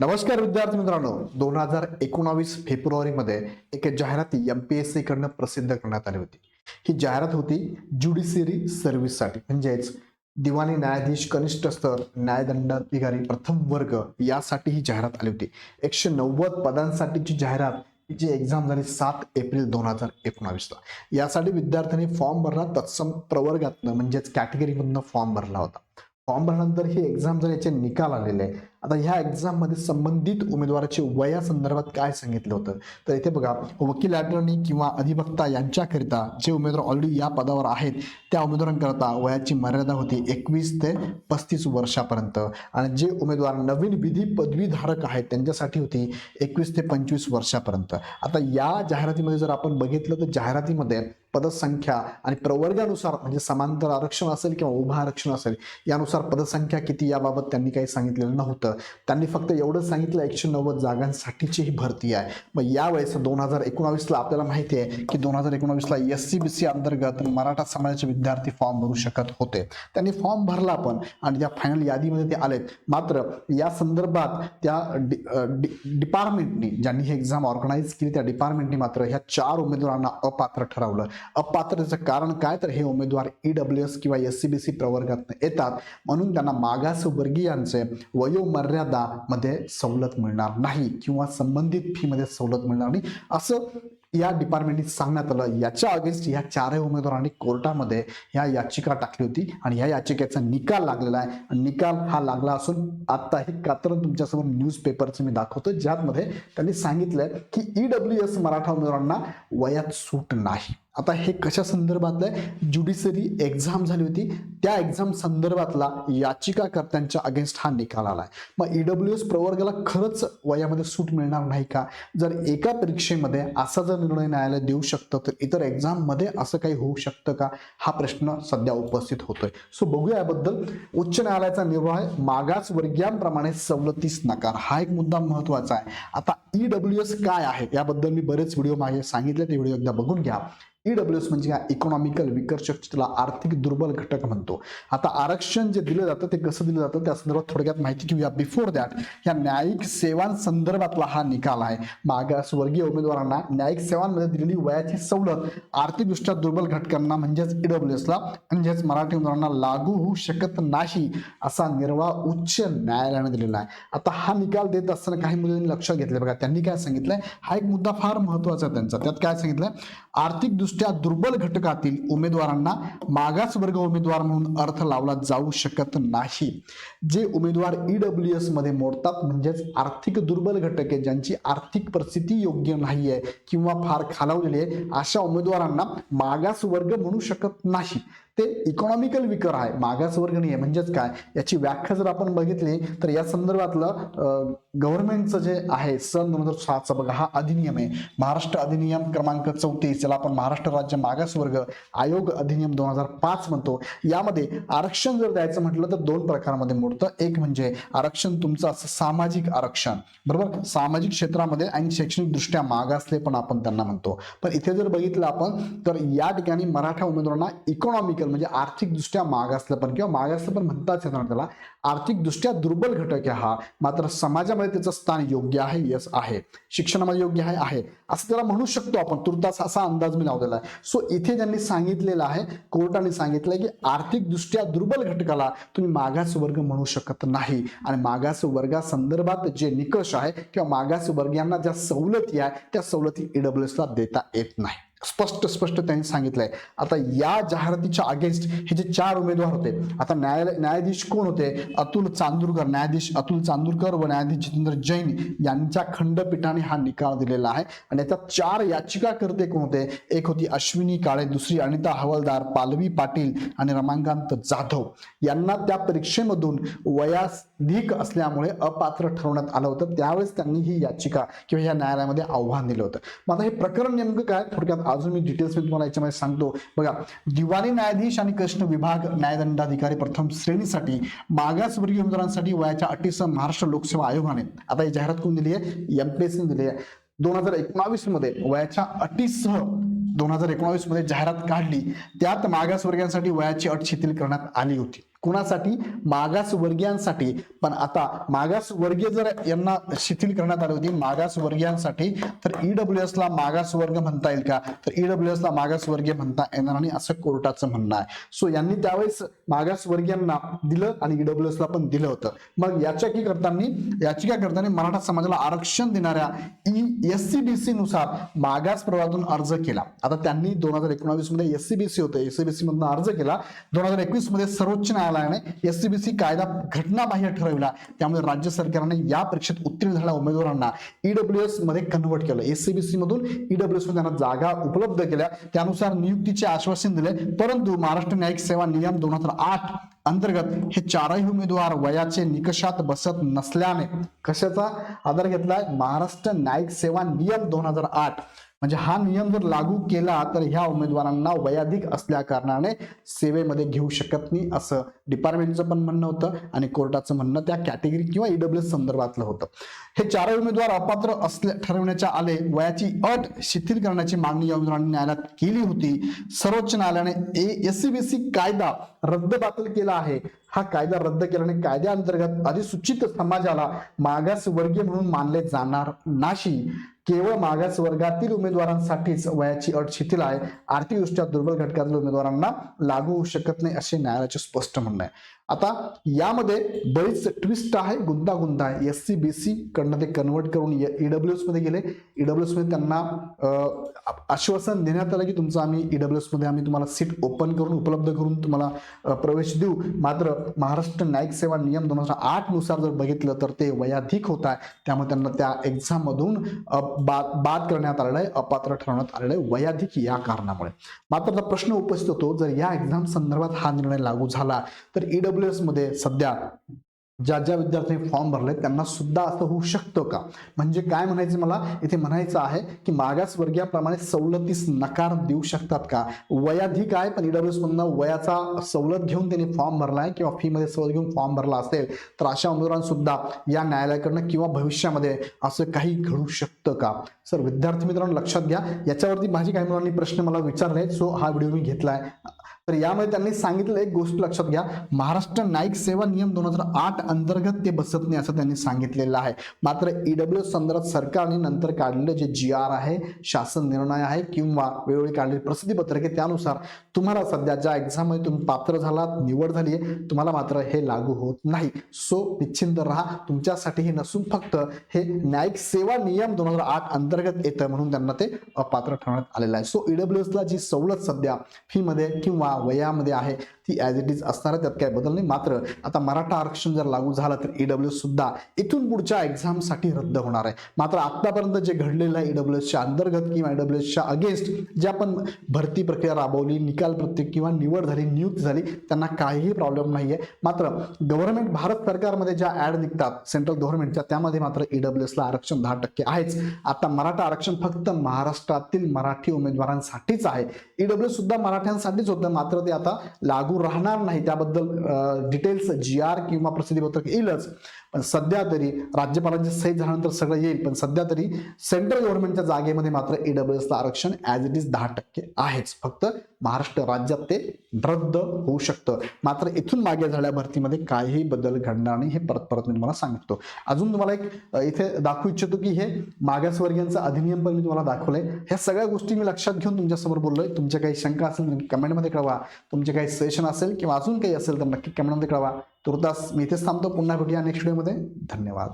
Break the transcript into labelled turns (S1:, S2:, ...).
S1: नमस्कार विद्यार्थी मित्रांनो. दोन हजार एकोणावीस फेब्रुवारीमध्ये एक जाहिराती एम पी एस कडनं प्रसिद्ध करण्यात आली होती. ही जाहिरात होती ज्युडिशियरी सर्व्हिससाठी. म्हणजेच दिवाणी न्यायाधीश कनिष्ठ स्तर न्यायदंडाधिकारी प्रथम वर्ग यासाठी ही जाहिरात आली होती. एकशे नव्वद पदांसाठीची जाहिरात जी एक्झाम झाली सात एप्रिल दोन हजार एकोणावीसला. यासाठी विद्यार्थ्यांनी फॉर्म भरला तत्सम प्रवर्गातनं म्हणजेच कॅटेगरीमधनं फॉर्म भरला होता. फॉर्म भरल्यानंतर ही एक्झाम जर याचे निकाल आलेले. आहे आता ह्या एक्झाममध्ये संबंधित उमेदवाराचे वया संदर्भात काय सांगितलं होतं? तर इथे बघा वकील अटर्नी किंवा अधिवक्ता यांच्याकरिता जे उमेदवार ऑलरेडी या पदावर आहेत त्या उमेदवारांकरता वयाची मर्यादा होती एकवीस ते पस्तीस वर्षापर्यंत. आणि जे उमेदवार नवीन विधी पदवीधारक आहेत त्यांच्यासाठी होती एकवीस ते पंचवीस वर्षापर्यंत. आता या जाहिरातीमध्ये जर आपण बघितलं तर जाहिरातीमध्ये पदसंख्या आणि प्रवर्गानुसार म्हणजे समांतर आरक्षण असेल किंवा उभं आरक्षण असेल यानुसार पदसंख्या किती याबाबत त्यांनी काही सांगितलेलं नव्हतं. त्यांनी फक्त एवढं सांगितलं एकशे नव्वद जागांसाठीची ही भरती आहे. मग यावेळेस दोन हजार एकोणावीसला आपल्याला माहिती आहे की दोन हजार एकोणावीसला एस सी बी सी अंतर्गत मराठा समाजाचे विद्यार्थी फॉर्म भरू शकत होते. त्यांनी फॉर्म भरला पण आणि त्या फायनल यादीमध्ये ते आलेत. मात्र या संदर्भात त्या डि- डि- डिपार्टमेंटनी ज्यांनी ही एक्झाम ऑर्गनाईज केली त्या डिपार्टमेंटनी मात्र ह्या चार उमेदवारांना अपात्र ठरवलं. अपात्रतेचं कारण काय? तर हे उमेदवार ई डब्ल्यू एस किंवा एस सी बी सी प्रवर्गात येतात. म्हणून त्यांना मागासवर्गीयांचे वयोमर्यादामध्ये वयोमर्यादा मध्ये सवलत मिळणार नाही किंवा संबंधित फीमध्ये सवलत मिळणार नाही. असं या डिपार्टमेंटने सांगण्यात आलं. याच्या अगेन्स्ट या चारही उमेदवारांनी कोर्टामध्ये ह्या याचिका टाकली होती आणि या याचिकेचा निकाल लागलेला आहे. निकाल हा लागला असून आत्ता हे कात्रण तुमच्यासमोर न्यूजपेपरचं मी दाखवतो ज्यामध्ये त्यांनी सांगितलंय की ई डब्ल्यू एस मराठा उमेदवारांना वयात सूट नाही. आता हे कशा संदर्भातलं आहे? ज्युडिशरी एक्झाम झाली होती. त्या एक्झाम संदर्भातला याचिकाकर्त्यांच्या अगेन्स्ट हा निकाल आलाय मग ई एस प्रवर्गाला खरंच वयामध्ये सूट मिळणार नाही का? जर एका परीक्षेमध्ये असा जर निर्णय न्यायालय देऊ शकतं तर इतर एक्झाममध्ये असं काही होऊ शकतं का? हा प्रश्न सध्या उपस्थित होतोय. सो बघूया याबद्दल. उच्च न्यायालयाचा निर्णय मागास वर्गीयांप्रमाणे सवलतीस नकार. हा एक मुद्दा महत्त्वाचा आहे. आता ई एस काय आहे? याबद्दल मी बरेच व्हिडिओ मागे सांगितले. ते व्हिडिओ एकदा बघून घ्या. ई डब्ल्यू एस म्हणजे इकॉनॉमिकल विकर्षक त्याला आर्थिक दुर्बल घटक म्हणतो. आता आरक्षण जे दिलं जातं ते कसं दिलं जातं? त्या संदर्भात थोडक्यात माहिती घेऊया. बिफोर दॅट या न्यायिक सेवांसंदर्भातला हा निकाल आहे. मागासवर्गीय उमेदवारांना न्यायिक सेवांमध्ये दिलेली वयाची सवलत आर्थिकदृष्ट्या दुर्बल घटकांना म्हणजेच ई डब्ल्यू एसला म्हणजेच मराठी उमेदवारांना लागू होऊ शकत नाही असा निर्वाह उच्च न्यायालयाने दिलेला आहे. आता हा निकाल देत असताना काही मुलांनी लक्ष घेतलं बघा त्यांनी काय सांगितलंय? हा एक मुद्दा फार महत्त्वाचा आहे त्यांचा. त्यात काय सांगितलंय? दृष्ट्या दुर्बल घटकातील उमेदवारांना मागासवर्ग उमेदवार म्हणून अर्थ लावला जाऊ शकत नाही. जे उमेदवार ई डब्ल्यू एसमध्ये मोडतात म्हणजेच आर्थिक दुर्बल घटक आहे ज्यांची आर्थिक परिस्थिती योग्य नाहीये किंवा फार खालावलेली आहे अशा उमेदवारांना मागास वर्ग म्हणू शकत नाही. ते इकॉनॉमिकल विकर आहे. मागासवर्गणीय म्हणजेच काय? याची व्याख्या जर आपण बघितली तर या संदर्भातलं गव्हर्नमेंटचं जे आहे सन दोन हजार सातचा बघा हा अधिनियम आहे. महाराष्ट्र अधिनियम क्रमांक चौतीस याला आपण महाराष्ट्र राज्य मागासवर्ग आयोग अधिनियम दोन हजार पाच म्हणतो. यामध्ये आरक्षण जर द्यायचं म्हटलं तर दोन प्रकारामध्ये मोडतं. एक म्हणजे आरक्षण तुमचं असं सामाजिक आरक्षण. बरोबर? सामाजिक क्षेत्रामध्ये आणि शैक्षणिक दृष्ट्या मागासले पण आपण त्यांना म्हणतो. पण इथे जर बघितलं आपण तर या ठिकाणी मराठा उमेदवारांना इकॉनॉमिकल म्हणजे आर्थिकदृष्ट्या मागासलं पण किंवा मागासलं पण म्हणताच येणार त्याला. आर्थिकदृष्ट्या दुर्बल घटक आहे हा. मात्र समाजामध्ये त्याचं स्थान योग्य आहे यस आहे. शिक्षणामध्ये योग्य आहे आहे. असं त्याला म्हणू शकतो आपण. तुर्तास असा अंदाज मी लावलेला आहे. सो इथे त्यांनी सांगितलेलं आहे कोर्टाने सांगितलंय की आर्थिकदृष्ट्या दुर्बल घटकाला तुम्ही मागास वर्ग म्हणू शकत नाही. आणि मागास वर्गासंदर्भात जे निकष आहे किंवा मागास वर्गीयांना ज्या सवलती आहे त्या सवलती ईडब्ल्यूएस ला देता येत नाही. स्पष्ट स्पष्ट त्यांनी सांगितलंय. आता या जाहिरातीच्या अगेन्स्ट हे जे चार उमेदवार होते आता न्यायालय न्यायाधीश कोण होते? अतुल चांदूरकर न्यायाधीश अतुल चांदूरकर व न्यायाधीश जितेंद्र जैन यांच्या खंडपीठाने हा निकाल दिलेला आहे. आणि याच्यात चार याचिकाकर्ते कोण होते? एक होती अश्विनी काळे दुसरी अनिता हवालदार पालवी पाटील आणि रमांकांत जाधव. यांना त्या परीक्षेमधून वयास धीक असल्यामुळे अपात्र ठरवण्यात आलं होतं. त्यावेळेस त्यांनी ही याचिका किंवा या न्यायालयामध्ये आव्हान दिलं होतं. मग आता हे प्रकरण नेमकं काय? थोडक्यात अजून मी डिटेल्स मी तुम्हाला याच्यामध्ये सांगतो. बघा दिवाणी न्यायाधीश आणि कृष्ण विभाग न्यायदंडाधिकारी प्रथम श्रेणीसाठी मागासवर्गीय उमेदवारांसाठी वयाच्या अटीसह महाराष्ट्र लोकसेवा आयोगाने आता ही जाहिरात कोण दिली आहे एमपीएससी दिली आहे दोन हजार एकोणावीसमध्ये वयाच्या अटीसह दोन हजार एकोणावीसमध्ये जाहिरात काढली. त्यात मागासवर्गीयांसाठी वयाची अट शिथिल करण्यात आली होती. कुणासाठी? मागासवर्गीयांसाठी. पण आता मागासवर्गीय जर यांना शिथिल करण्यात आली होती मागासवर्गीयांसाठी तर ईडब्ल्यू एस ला मागासवर्ग म्हणता येईल का? तर ईडब्ल्यू एस ला मागासवर्गीय म्हणता येणार नाही असं कोर्टाचं म्हणणं आहे. सो यांनी त्यावेळेस मागासवर्गीयांना दिलं आणि ईडब्ल्यू एस ला पण दिलं होतं. मग याचिका करताना याचिका करताना मराठा समाजाला आरक्षण देणाऱ्या E S C B C नुसार मागास प्रवर्गातून अर्ज केला. आता त्यांनी दोन हजार एकोणावीसमध्ये एस सी बी सी होतं. एस सी बी सी मधून अर्ज केला. दोन हजार एकवीसमध्ये सर्वोच्च न्यायालय न्यायालयाने एस सी बी सी कायदा घटनाबाह्य ठरविला. त्यामुळे राज्य सरकारने या परीक्षेत उत्तीर्ण झालेल्या उमेदवारांना ईडब्ल्यू एसमध्ये कन्व्हर्ट केलं. एस सी बी सी मधून ईडब्ल्यू एसमध्ये त्यांना जागा उपलब्ध केल्या. त्यानुसार नियुक्तीचे आश्वासन दिले. परंतु महाराष्ट्र न्यायिक सेवा नियम दोन हजार आठ अंतर्गत हे चारही उमेदवार वयाचे निकषात बसत नसल्याने कशाचा आधार घेतलाय? महाराष्ट्र न्यायिक सेवा नियम दोन हजार आठ. म्हणजे हा नियम जर लागू केला तर ह्या उमेदवारांना वयाधिक असल्या कारणाने सेवेमध्ये घेऊ शकत नाही असं डिपार्टमेंटचं पण म्हणणं होतं आणि कोर्टाचं म्हणणं त्या कॅटेगरी किंवा ईडब्ल्यू संदर्भातलं होतं. हे चारही उमेदवार अपात्र असल्या ठरवण्याच्या आले वयाची अट शिथिल करण्याची मागणी या उमेदवारांनी न्यायालयात केली होती. सर्वोच्च न्यायालयाने एस कायदा रद्द बातल केला आहे. हा कायदा रद्द केल्याने कायद्याअंतर्गत अधिसूचित समाजाला मागासवर्गीय म्हणून मानले जाणार नाही. केवळ मागास वर्गातील उमेदवारांसाठीच वयाची अट शिथिल आहे. आर्थिकदृष्ट्या दुर्बल घटकातील उमेदवारांना लागू होऊ शकत नाही असे न्यायालयाचे स्पष्ट म्हणणं आहे. आता यामध्ये बरीच ट्विस्ट आहे गुंतागुंत आहे. एस सी बी सी कडनं ते कन्वर्ट करून ईडब्ल्यू एसमध्ये गेले. ईडब्ल्यू एसमध्ये त्यांना आश्वासन देण्यात आलं की तुमचं आम्ही ईडब्ल्यू एसमध्ये आम्ही तुम्हाला सीट ओपन करून उपलब्ध करून तुम्हाला प्रवेश देऊ. मात्र महाराष्ट्र न्यायिक सेवा नियम दोन हजार आठनुसार जर बघितलं तर ते वयाधिक होत आहे. त्यामुळे त्यांना त्या एक्झाम मधून बाद बाद करण्यात आलेलं आहे अपात्र ठरवण्यात आलेलं आहे वयाधिक या कारणामुळे. मात्र आता प्रश्न उपस्थित होतो जर या एक्झाम संदर्भात हा निर्णय लागू झाला तर ईडब्ल्यू मध्ये सध्या ज्या ज्या विद्यार्थ्यांनी फॉर्म भरले त्यांना सुद्धा असं होऊ शकतं का? म्हणजे काय म्हणायचं मला? इथे म्हणायचं आहे की मागासवर्गीयाप्रमाणे सवलतीस नकार देऊ शकतात का? वयाधिक आहे पण ईडब्ल्यू मधनं वयाचा सवलत घेऊन त्यांनी फॉर्म भरला आहे किंवा फी मध्ये सवलत घेऊन फॉर्म भरला असेल तर अशा उमेदवारांसुद्धा या न्यायालयाकडनं किंवा भविष्यामध्ये असं काही घडू शकतं का? सर विद्यार्थी मित्रांनो लक्षात घ्या. याच्यावरती माझी काही मुलांनी प्रश्न मला विचारले सो हा व्हिडिओ मी घेतलाय. तर यामध्ये त्यांनी सांगितलं एक गोष्ट लक्षात घ्या. महाराष्ट्र न्यायिक सेवा नियम दोन हजार आठ अंतर्गत ते बसत नाही असं त्यांनी सांगितलेलं आहे. मात्र ईडब्ल्यू संदर्भात सरकारने नंतर काढलेलं जे जी आर आहे शासन निर्णय आहे किंवा वेळोवेळी काढलेली प्रसिद्धी पत्रके त्यानुसार तुम्हाला सध्या ज्या एक्झाममध्ये तुम्ही पात्र झालात निवड झाली आहे तुम्हाला मात्र हे लागू होत नाही. सो निश्चिंत राहा. तुमच्यासाठी हे नसून फक्त हे न्यायिक सेवा नियम दोन हजार आठ अंतर्गत येतं म्हणून त्यांना ते अपात्र ठरवण्यात आलेलं आहे. सो ईडब्ल्यू एसला जी सवलत सध्या फीमध्ये किंवा वयामध्ये आहे. ती ॲज इट इज असणार त्यात काही बदल नाही. मात्र आता मराठा आरक्षण जर लागू झालं तर ईडब्ल्यू सुद्धा इथून पुढच्या एक्झामसाठी रद्द होणार आहे. मात्र आतापर्यंत जे घडलेलं आहे ईडब्ल्यू च्या अंतर्गत किंवा ईडब्ल्यू अगेन्स्ट ज्या पण भरती प्रक्रिया राबवली निकाल प्रत्येक किंवा निवड झाली नियुक्ती झाली त्यांना काहीही प्रॉब्लेम नाही आहे मात्र गव्हर्नमेंट भारत सरकारमध्ये ज्या ऍड निघतात सेंट्रल गव्हर्नमेंटच्या त्यामध्ये मात्र ईडब्ल्यू ला आरक्षण दहा टक्के आहेच. आता मराठा आरक्षण फक्त महाराष्ट्रातील मराठी उमेदवारांसाठीच आहे. ईडब्ल्यू सुद्धा मराठ्यांसाठीच होतं. मात्र ते आता लागू राहणार नाही. त्याबद्दल डिटेल्स जी आर किंवा प्रसिद्धीपत्रक येईलच. पण सध्या तरी राज्यपालांची सही झाल्यानंतर सगळं येईल. पण सध्या तरी सेंट्रल गव्हर्नमेंटच्या जागेमध्ये मात्र ईडब्ल्यू ला आरक्षण ॲज इट इज दहा टक्के आहेच. फक्त महाराष्ट्र राज्यात ते रद्द होऊ शकतं. मात्र इथून मागे झाल्या भरतीमध्ये काहीही बदल घडणार नाही हे परत परत मी तुम्हाला सांगतो. अजून तुम्हाला एक इथे दाखवू इच्छितो की हे मागासवर्गीयांचं अधिनियम पण मी तुम्हाला दाखवलंय. ह्या सगळ्या गोष्टी मी लक्षात घेऊन तुमच्यासमोर बोललोय. तुमच्या काही शंका असेल कमेंटमध्ये कळवा. तुमचे काही सजेशन असेल किंवा अजून काही असेल तर नक्की कमेंटमध्ये कळवा तुर्तास मी इथेच थांबतो. पुन्हा भेटूया नेक्स्ट व्हिडिओमध्ये धन्यवाद.